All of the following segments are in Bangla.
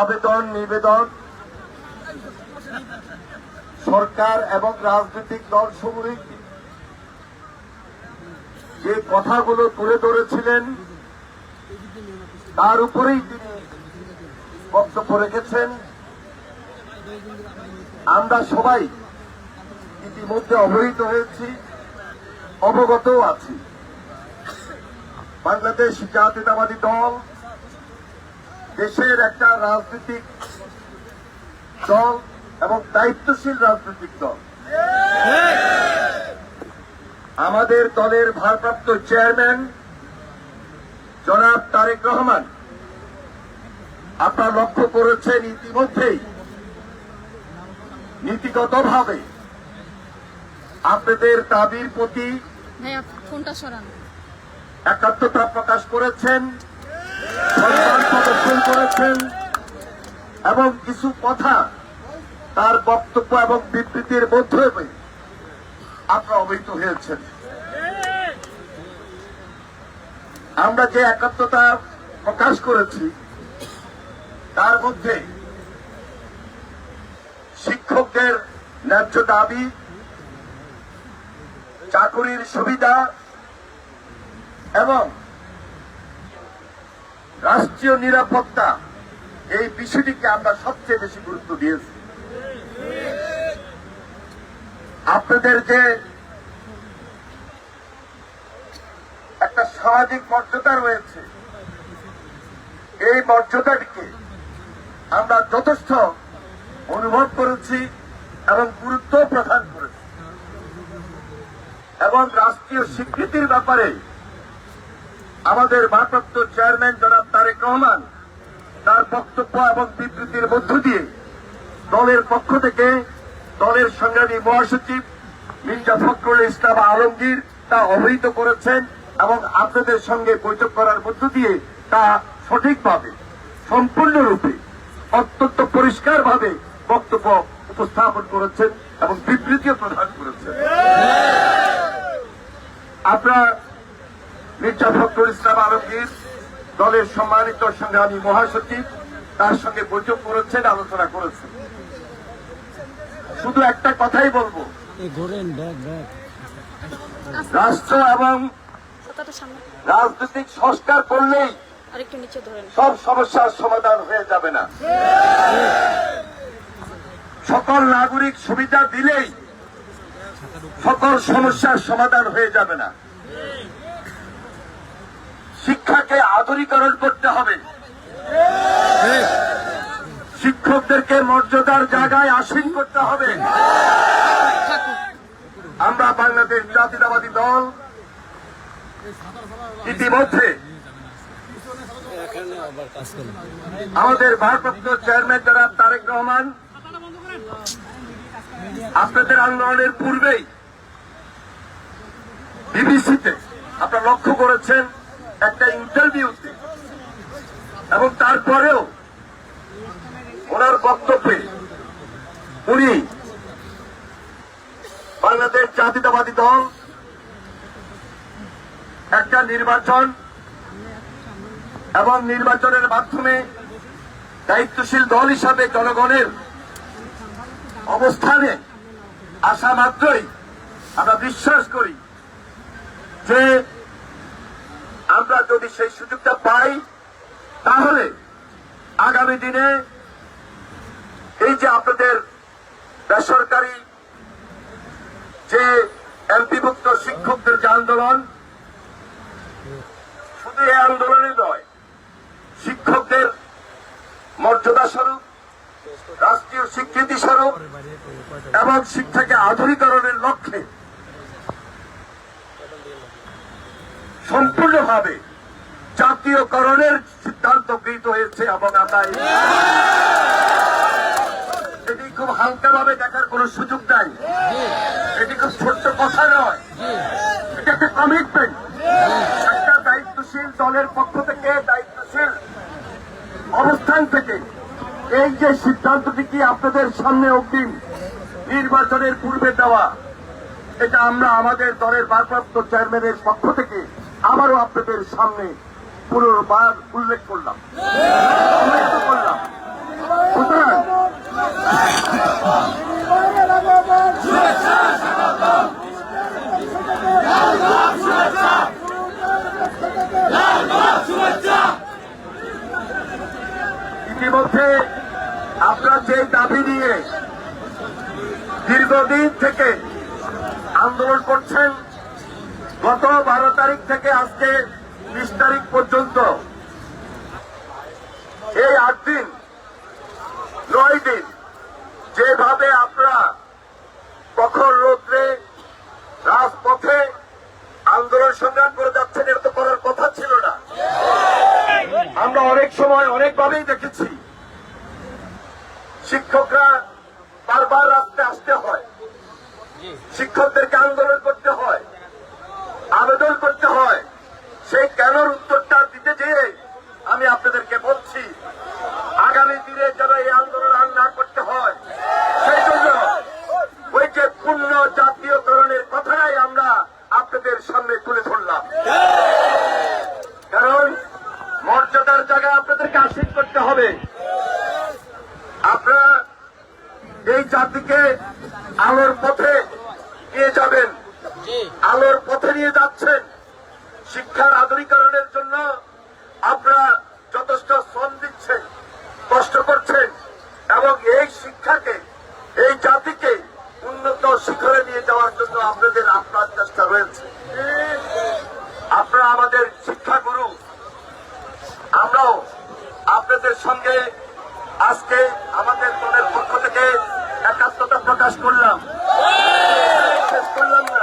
আবেদন, নিবেদন। সরকার এবং রাজনৈতিক দলসমূহিক যে কথাগুলো তুলে ধরেছিলেন, তার উপরেই তিনি বক্তব্য রেখেছেন। আমরা সবাই ইতিমধ্যে অবহিত হয়েছি, অবগতও আছি। বাংলাদেশ জাতীয়তাবাদী দল দেশের একটা রাজনৈতিক দল এবং দায়িত্বশীল রাজনৈতিক দল। আমাদের দলের ভারপ্রাপ্ত চেয়ারম্যান জনাব তারেক রহমান আপনারা লক্ষ্য করেছেন ইতিমধ্যেই নীতিগতভাবে আপনাদের দাবির প্রতি একাত্মতা প্রকাশ করেছেন। প্রদর্শন করেছেন এবং কিছু কথা তার বক্তব্য এবং বিবৃতির মধ্যে আপনারা অবহিত হয়েছেন। আমরা যে একাত্মতা প্রকাশ করেছি, তার মধ্যে শিক্ষকদের ন্যায্য দাবি, চাকরির সুবিধা এবং রাষ্ট্রীয় নিরাপত্তা, এই বিষয়টিকে আমরা সবচেয়ে বেশি গুরুত্ব দিয়েছি। আপনাদের যে একটা সামাজিক মর্যাদা রয়েছে, এই মর্যাদাটিকে আমরা যথেষ্ট অনুভব করেছি এবং গুরুত্ব প্রদান করেছি। এবং রাষ্ট্রীয় স্বীকৃতির ব্যাপারে আমাদের ভারপ্রাপ্ত চেয়ারম্যান জনাব তারেক রহমান তার বক্তব্য এবং বিবৃতির মধ্য দিয়ে দলের পক্ষ থেকে দলের সংগ্রামী মহাসচিব মির্জা ফখরুল ইসলাম আলমগীর তা অবহিত করেছেন এবং আপনাদের সঙ্গে বৈঠক করার মধ্য দিয়ে তা সঠিকভাবে, সম্পূর্ণরূপে, অত্যন্ত পরিষ্কারভাবে বক্তব্য উপস্থাপন করেছেন এবং বিবৃতিও প্রদান করেছেন। আপনারা মির্জা ফখরুল ইসলাম আলমগীর দলের সম্মানিত সংগ্রামী মহাসচিব তার সঙ্গে বৈঠক করেছেন আলোচনা করেছেন। শুধু একটা কথাই বলব। রাষ্ট্র এবং রাজনৈতিক সংস্কার করলেই আরেকটু নিচে ধরেন। সব সমস্যার সমাধান হয়ে যাবে না। সকল নাগরিক সুবিধা দিলেই সকল সমস্যার সমাধান হয়ে যাবে না। শিক্ষাকে আধুনিকরণ করতে হবে। শিক্ষকদেরকে মর্যাদার জায়গায় আসীন করতে হবে। আমরা বাংলাদেশ জাতীয়তাবাদী দল ইতিমধ্যে আমাদের ভারপ্রাপ্ত চেয়ারম্যান জনাব তারেক রহমান আপনাদের আন্দোলনের পূর্বেই বিবিসিতে আপনারা লক্ষ্য করেছেন একটা ইন্টারভিউতে এবং তারপরেও ওনার বক্তব্যে উনি বাংলাদেশ জাতীয়তাবাদী দল, একটা নির্বাচন এবং নির্বাচনের মাধ্যমে দায়িত্বশীল দল হিসাবে জনগণের অবস্থানে আসা মাত্রই আমরা বিশ্বাস করি যে আমরা যদি সেই সুযোগটা পাই, তাহলে আগামী দিনে এই যে আপনাদের বেসরকারি যে এমপিভুক্ত শিক্ষকদের যে আন্দোলন, শুধু এই আন্দোলনে নয়, শিক্ষকদের মর্যাদা স্বরূপ, রাষ্ট্রীয় স্বীকৃতি স্বরূপ, এবং শিক্ষাকে আধুনিকরণের লক্ষ্যে সম্পূর্ণভাবে জাতীয়করণের সিদ্ধান্ত গৃহীত হয়েছে এবং আমরা এটি খুব হালকাভাবে দেখার কোন সুযোগ নাই। এটি খুব ছোট্ট কথা নয়। এটা একটা কমিটমেন্ট একটা দায়িত্বশীল দলের পক্ষ থেকে দায়িত্বশীল অবস্থান থেকে এই যে সিদ্ধান্তটি কি আপনাদের সামনে অগ্রিম নির্বাচনের পূর্বে দেওয়া, এটা আমরা আমাদের দলের ভারপ্রাপ্ত চেয়ারম্যানের পক্ষ থেকে আবারও আপনাদের সামনে পুনর্বার উল্লেখ করলাম। ইতিমধ্যে আপনার যে দাবি নিয়ে দীর্ঘদিন থেকে আন্দোলন করছেন গত বারো তারিখ থেকে আজকে বিশ তারিখ পর্যন্ত এই আট দিন, নয় দিন যেভাবে আপনারা প্রখর রৌদ্রে রাজপথে আন্দোলন সংগ্রাম করে যাচ্ছেন, এটা তো করার কথা ছিল না। আমরা অনেক সময় অনেকভাবেই দেখেছি। শিক্ষকরা বারবার রাস্তায় আসতে হয়। শিক্ষকদেরকে আন্দোলন করতে হয়। আবেদন করতে হয়। সেই কেনর উত্তরটা দিতে যেয়ে আমি আপনাদেরকে বলছি, আগামী দিনে যেন এই আন্দোলন আর না করতে হয়, সেই জন্য ওই যে পূর্ণ জাতীয়করণের কথাই আমরা আপনাদের সামনে তুলে ধরলাম। কারণ মর্যাদার জায়গায় আপনাদেরকে আশীর্বাদ করতে হবে। আপনারা এই জাতিকে আলোর পথে নিয়ে যাবেন। আলোর পথে নিয়ে যাচ্ছেন। শিক্ষার আধুনিকরণের জন্য আপনারা যথেষ্ট শ্রম দিচ্ছেন, কষ্ট করছেন এবং এই শিক্ষাকে, এই জাতিকে উন্নত শিখরে নিয়ে যাওয়ার জন্য আপনাদের আপনার চেষ্টা রয়েছে। আপনারা আমাদের শিক্ষা গুরু আমরাও আপনাদের সঙ্গে আজকে আমাদের দলের পক্ষ থেকে একাত্মতা প্রকাশ করলাম। করলাম না।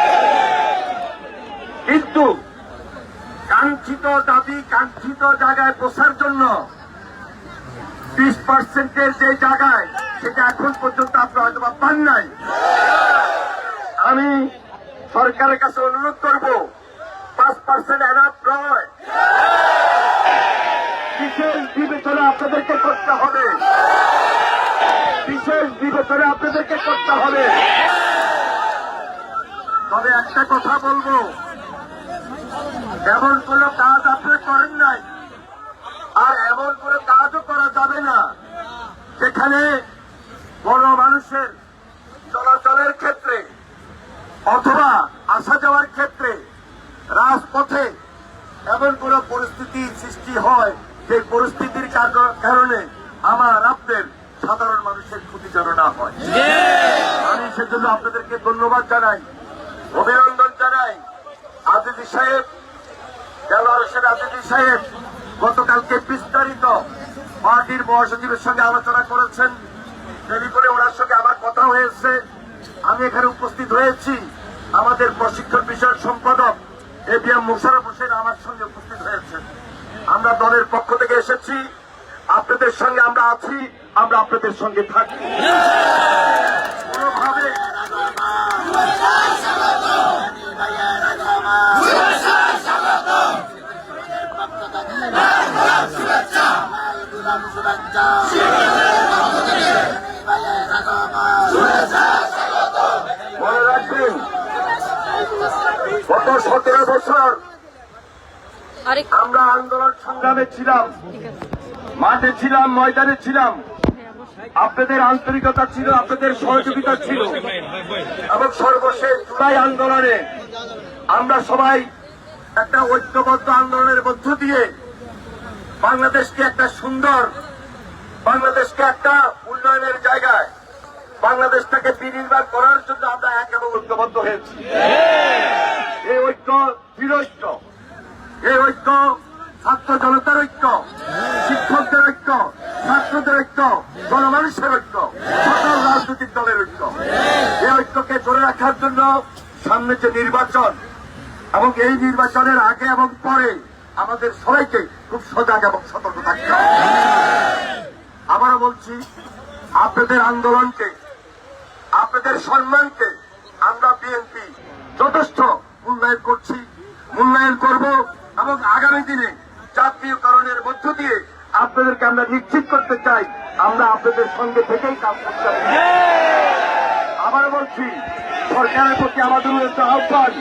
দাবি কাঙ্ক্ষিত জায়গায় পৌঁছার জন্য বিশ পার্সেন্টের যে জায়গায় সেটা এখন পর্যন্ত আপনারা হয়তো পান নাই। আমি সরকারের কাছে অনুরোধ করব, পাঁচ পার্সেন্ট এনাফ নয়। বিশেষ বিবেচনা আপনাদেরকে করতে হবে। বিশেষ বিবেচনা আপনাদেরকে করতে হবে। তবে একটা কথা বলব এমন কোন কাজ আপনি করেন নাই। আর এমন কোন কাজও করা যাবে না। যেখানে বড় মানুষের চলাচলের ক্ষেত্রে অথবা আসা যাওয়ার ক্ষেত্রে রাজপথে এমন কোন পরিস্থিতি সৃষ্টি হয় যে পরিস্থিতির কারণে আমার আপনার সাধারণ মানুষের ক্ষতি যেন না হয়। আমি সেজন্য আপনাদেরকে ধন্যবাদ জানাই, অভিনন্দন জানাই। আজিজি সাহেব হোসেন আজিজি সাহেব গতকালকে বিস্তারিত পার্টির মহাসচিবের সঙ্গে আলোচনা করেছেন। দেরি করে ওনার সঙ্গে আমার কথা হয়েছে। আমি এখানে উপস্থিত হয়েছি। আমাদের প্রশিক্ষণ বিষয়ক সম্পাদক A B M Mosharaf Hossain আমার সঙ্গে উপস্থিত হয়েছেন। আমরা দলের পক্ষ থেকে এসেছি। আপনাদের সঙ্গে আমরা আছি, আমরা আপনাদের সঙ্গে থাকি। সতেরো বছর আমরা আন্দোলন সংগ্রামে ছিলাম, মাঠে ছিলাম, ময়দানে ছিলাম। আপনাদের আন্তরিকতা ছিল, আপনাদের সহযোগিতা ছিল। এবং সর্বশেষ জুলাই আন্দোলনে আমরা সবাই একটা ঐক্যবদ্ধ আন্দোলনের মধ্য দিয়ে বাংলাদেশকে একটা সুন্দর, বাংলাদেশকে একটা উন্নয়নের জায়গায়, বাংলাদেশটাকে বিনির্মাণ করার জন্য আমরা এক এবং ঐক্যবদ্ধ হয়েছি। এই ঐক্য দৃঢ় এই ঐক্য ছাত্র জনতার ঐক্য, শিক্ষকদের ঐক্য, ছাত্রদের ঐক্য, গণমানুষের ঐক্য, সকল রাজনৈতিক দলের ঐক্য। এই ঐক্যকে ধরে রাখার জন্য সামনে যে নির্বাচন, এবং এই নির্বাচনের আগে এবং পরে আমাদের সবাইকে খুব সজাগ এবং সতর্ক থাকতে আবারও বলছি, আপনাদের আন্দোলনকে, আপনাদের সম্মানকে আমরা বিএনপি যথেষ্ট মূল্যায়ন করছি। মূল্যায়ন করব এবং আগামী দিনে জাতীয়করণের মধ্য দিয়ে আপনাদেরকে আমরা নিশ্চিত করতে চাই, আমরা আপনাদের সঙ্গে থেকেই কাজ করতে আবার বলছি, সরকারের প্রতি আমাদের আহ্বান।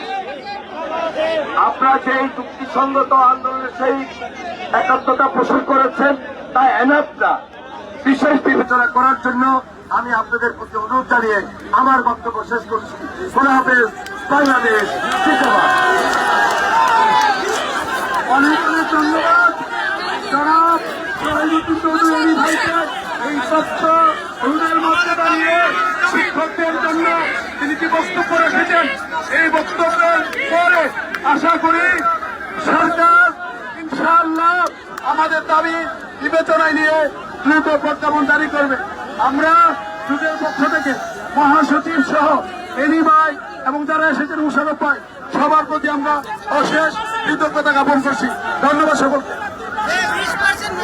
আপনারা সেই যুক্তিসঙ্গত আন্দোলনের সেই একাত্মতা পোষণ করেছেন, তা এনাফ না বিশেষ বিবেচনা করার জন্য আমি আপনাদের প্রতি অনুরোধ জানিয়ে আমার বক্তব্য শেষ করছি। খোলা হাফেজ, বাংলাদেশ অনেক অনেক ধন্যবাদ। সহায়ুদ্দিন চৌধুরী ভাইকে এই রুদের মধ্যে দাঁড়িয়ে শিক্ষকদের জন্য তিনি কি বক্তব্য রেখেছেন? এই বক্তব্যের আশা করি সরকার ইনশাআল্লাহ আমাদের দাবি বিবেচনায় নিয়ে দ্রুত প্রজ্ঞাপন জারি করবে। আমরা যুগের পক্ষ থেকে মহাসচিব সহ এনিমাই এবং যারা এসেছেন মুশারফ পায় সবার প্রতি আমরা অশেষ কৃতজ্ঞতা জ্ঞাপন করছি। ধন্যবাদ সকলকে।